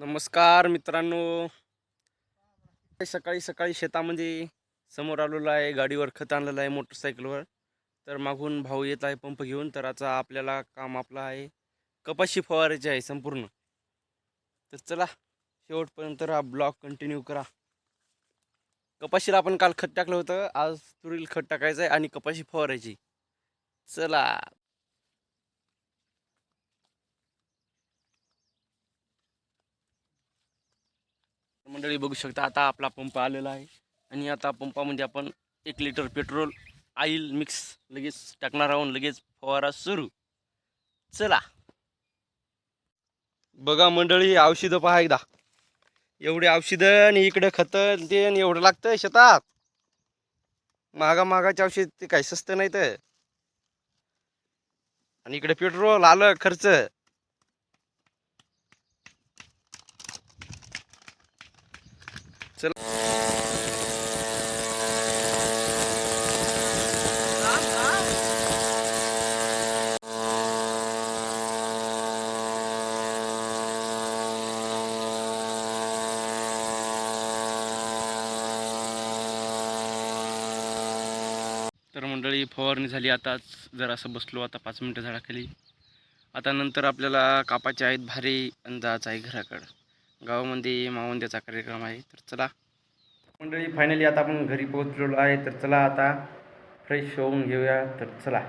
नमस्कार मित्रांनो. सकाळी सकाळी शेतामध्ये समोर आलेलो आहे गाडीवर खत आणलेलं आहे मोटरसायकलवर. तर मागून भाऊ येत आहे पंप घेऊन. तर आता आपल्याला काम आपलं आहे. कपाशी फवारायची आहे संपूर्ण. तर चला शेवटपर्यंत हा ब्लॉग कंटिन्यू करा. कपाशीला आपण काल खत टाकलं होतं. आज तुरील खत टाकायचं आहे आणि कपाशी फवारायची. चला. मंडळी बघू शकता आता आपला पंप आलेला आहे. आणि आता पंपामध्ये आपण एक लिटर पेट्रोल ऑइल मिक्स लगेच टाकणार आहोत लगेच फवारा सुरू. चला. बघा मंडळी औषधं पहा एकदा. एवढे औषधं आणि इकडे खतं ते आणि एवढं लागतं शेतात. महागा महागाचे औषध ते काही स्वस्त नाही तर आणि इकडे पेट्रोल आलं खर्च चला तर मंडळी फवारणी झाली. आताच जर असं बसलो. आता पाच मिनटं झाडाखाली. आता नंतर आपल्याला कापाचे आहेत भारी अंदाज आहे घराकडं. गावामध्ये मावंद्याचा कार्यक्रम आहे. तर चला. मंडळी फायनली आता आपण घरी पोहोचलेलो आहे. तर चला आता फ्रेश होऊन घेऊया. तर चला.